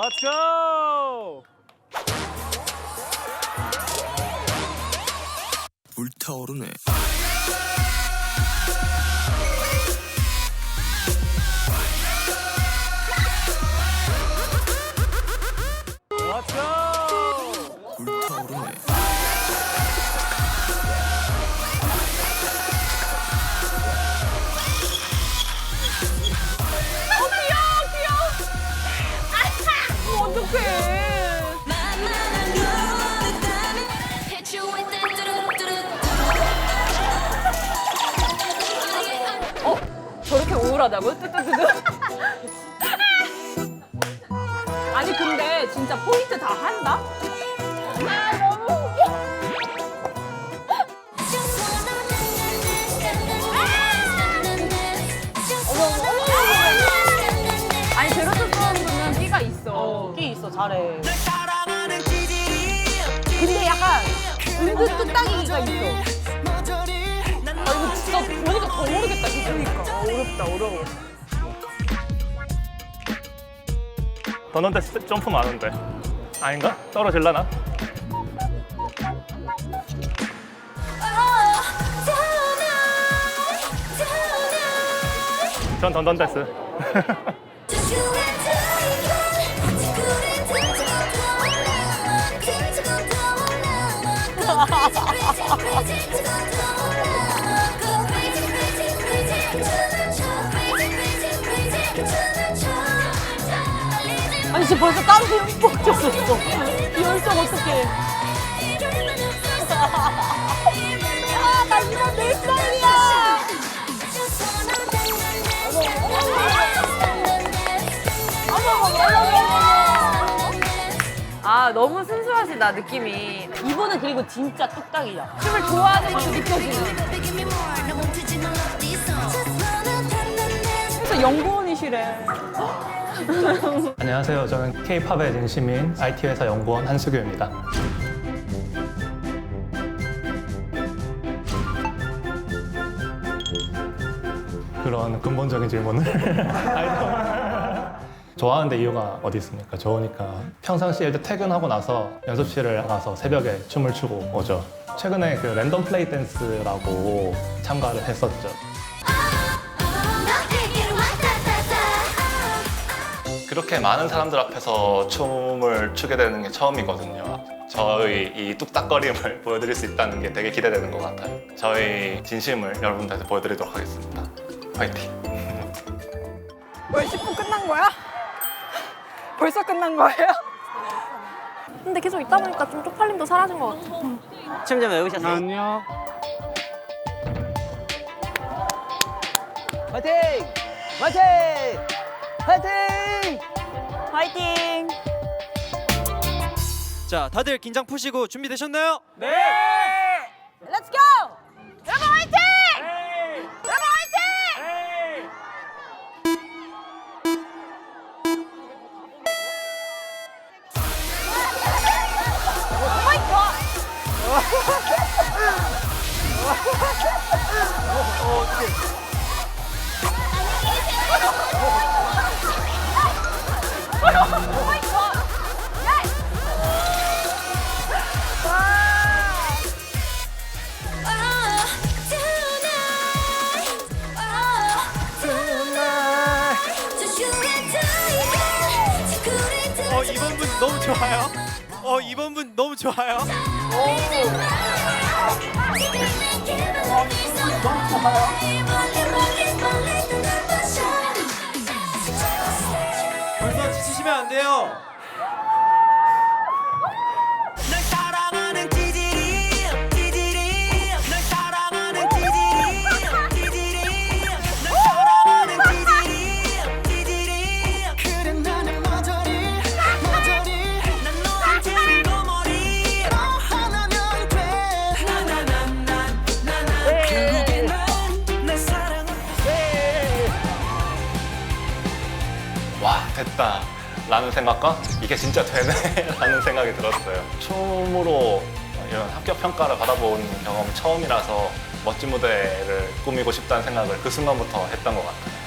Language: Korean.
Let's go! 불타오르네. Let's go! 불타오르네. 뜨뜨뜨뜨. 아니 근데 진짜 포인트 다 한다? 아 아니 제로투 분은 끼가 있어. 끼 있어 잘해. 근데 약간 은근 뚝딱이가 있어. 더 모르겠다 진짜. 그러니까 어렵다 어려워. 더넌데 점프 많은데. 아닌가? 떨어질라나? 전 던던데스. 아니 지금 벌써 땀이 흠뻑 쳤었어. 이 열정 어떡해. 아, 나 이거 내 스타일이야. 아, 너무 순수하시다, 느낌이. 이분은 그리고 진짜 뚝딱이야. 춤을 좋아하는 게 느껴지는. 그래서 연구원 이시래. 안녕하세요. 저는 K-팝의 진심인 IT 회사 연구원 한수교입니다. 그런 근본적인 질문을. 좋아하는데 이유가 어디 있습니까? 좋으니까 평상시에 이제 퇴근하고 나서 연습실을 가서 새벽에 춤을 추고 오죠. 최근에 그 랜덤 플레이 댄스라고 참가를 했었죠. 그렇게 많은 사람들 앞에서 춤을 추게 되는 게 처음이거든요. 저희 이 뚝딱거림을 보여드릴 수 있다는 게 되게 기대되는 것 같아요. 저희 진심을 여러분들한테 보여드리도록 하겠습니다. 화이팅! 벌써 10분 끝난 거야? 벌써 끝난 거예요? 근데 계속 있다 보니까 좀 쪽팔림도 사라진 것 같아. 춤좀 외우셨어요? 안녕. 화이팅! 화이팅! 화이팅! 화이팅! 자, 다들 긴장 푸시고 준비되셨나요? 네! Let's go! 여러분 화이팅! 여러분 화이팅! 어, 너무 좋아요. 어, 이번 분 너무 좋아요. 벌써 지치시면 안 돼요. 됐다 라는 생각과 이게 진짜 되네 라는 생각이 들었어요. 춤으로 이런 합격 평가를 받아본 경험이 처음이라서 멋진 무대를 꾸미고 싶다는 생각을 그 순간부터 했던 것 같아요